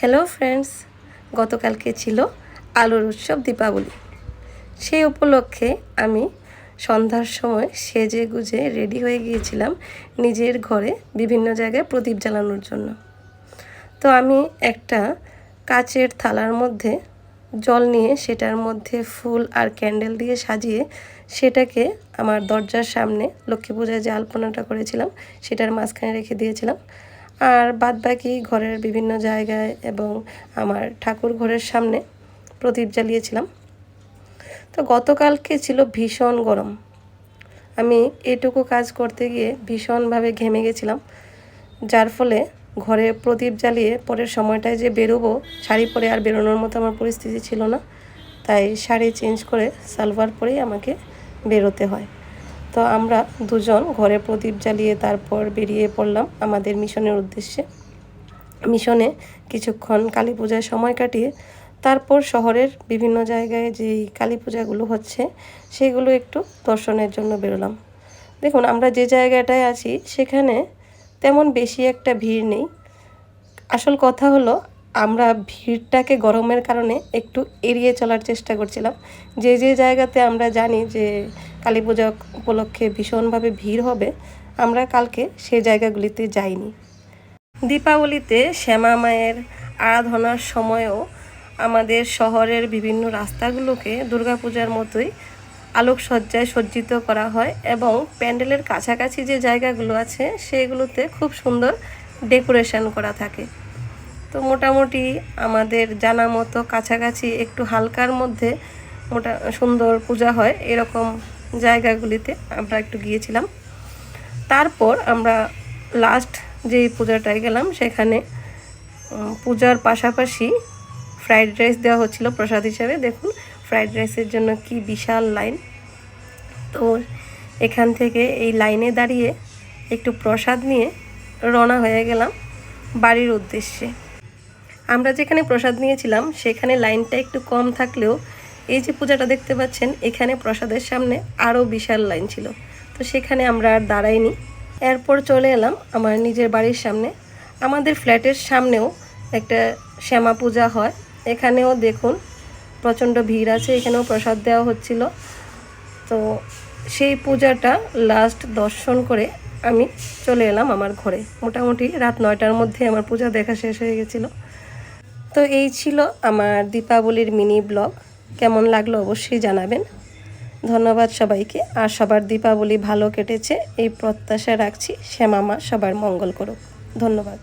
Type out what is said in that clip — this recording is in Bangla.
হ্যালো ফ্রেন্ডস গতকালকে ছিল আলোর উৎসব দীপাবলি। সেই উপলক্ষে আমি সন্ধ্যার সময় সেজে গুজে রেডি হয়ে গিয়েছিলাম নিজের ঘরে বিভিন্ন জায়গায় প্রদীপ জ্বালানোর জন্য। তো আমি একটা কাচের থালার মধ্যে জল নিয়ে সেটার মধ্যে ফুল আর ক্যান্ডেল দিয়ে সাজিয়ে সেটাকে আমার দরজার সামনে লক্ষ্মী পূজায় যে আলপনাটা করেছিলাম, সেটার মাঝখানে রেখে দিয়েছিলাম। আর বাদ বাকি ঘরের বিভিন্ন জায়গায় এবং আমার ঠাকুর ঘরের সামনে প্রদীপ জ্বালিয়েছিলাম। তো গতকালকে ছিল ভীষণ গরম। আমি এটুকু কাজ করতে গিয়ে ভীষণভাবে ঘেমে গেছিলাম, যার ফলে ঘরে প্রদীপ জ্বালিয়ে পরের সময়টায় যে বেরোবো, শাড়ি পরে আর বেরোনোর মতো আমার পরিস্থিতি ছিল না। তাই শাড়ি চেঞ্জ করে সালোয়ার পরেই আমাকে বেরোতে হয়। তো আমরা দুজন ঘরে প্রদীপ জ্বালিয়ে তারপর বেরিয়ে পড়লাম আমাদের মিশনের উদ্দেশ্যে। মিশনে কিছুক্ষণ কালী পূজার সময় কাটিয়ে তারপর শহরের বিভিন্ন জায়গায় যেই কালী পূজাগুলো হচ্ছে, সেগুলো একটু দর্শনের জন্য বেরোলাম। দেখুন, আমরা যে জায়গাটায় আছি, সেখানে তেমন বেশি একটা ভিড় নেই। আসল কথা হলো, আমরা ভিড়টাকে গরমের কারণে একটু এড়িয়ে চলার চেষ্টা করছিলাম। যে যে জায়গাতে আমরা জানি যে কালী পূজা উপলক্ষে ভীষণভাবে ভিড় হবে। আমরা কালকে সেই জায়গাগুলিতে যাইনি। দীপাবলিতে শ্যামা মায়ের আরাধনার সময়ও আমাদের শহরের বিভিন্ন রাস্তাগুলোকে দুর্গাপূজার মতোই আলোকসজ্জায় সজ্জিত করা হয় এবং প্যান্ডেলের কাছাকাছি যে জায়গাগুলো আছে সেগুলোতে খুব সুন্দর ডেকোরেশন করা থাকে। তো মোটামুটি আমাদের জানা মতো কাছাকাছি একটু হালকার মধ্যে মোটা সুন্দর পূজা হয়, এরকম জায়গাগুলিতে আমরা একটু গিয়েছিলাম। তারপর আমরা লাস্ট যেই পূজাটায় গেলাম, সেখানে পূজার পাশাপাশি ফ্রাইড রাইস দেওয়া হচ্ছিল প্রসাদ হিসাবে। দেখুন ফ্রাইড রাইসের জন্য কি বিশাল লাইন তো এখান থেকে এই লাইনে দাঁড়িয়ে একটু প্রসাদ নিয়ে রওনা হয়ে গেলাম বাড়ির উদ্দেশ্যে। আমরা যেখানে প্রসাদ নিয়েছিলাম, সেখানে লাইনটা একটু কম থাকলেও এই যে পূজাটা দেখতে পাচ্ছেন, এখানে প্রসাদের সামনে আরও বিশাল লাইন ছিল। তো সেখানে আমরা আর দাঁড়াইনি। এরপর চলে এলাম আমার নিজের বাড়ির সামনে। আমাদের ফ্ল্যাটের সামনেও একটা শ্যামা পূজা হয়। এখানেও দেখুন প্রচণ্ড ভিড় আছে, এখানেও প্রসাদ দেওয়া হচ্ছিল। তো সেই পূজাটা লাস্ট দর্শন করে আমি চলে এলাম আমার ঘরে। মোটামুটি রাত নয়টার মধ্যে আমার পূজা দেখা শেষ হয়ে গেছিল। তো এই ছিল আমার দীপাবলির মিনি ব্লগ কেমন লাগল অবশ্যই জানাবেন। ধন্যবাদ সবাইকে। আর সবার দীপাবলি ভালো কেটেছে, এই প্রত্যাশা রাখছি শ্যামামা সবার মঙ্গল করুক। ধন্যবাদ।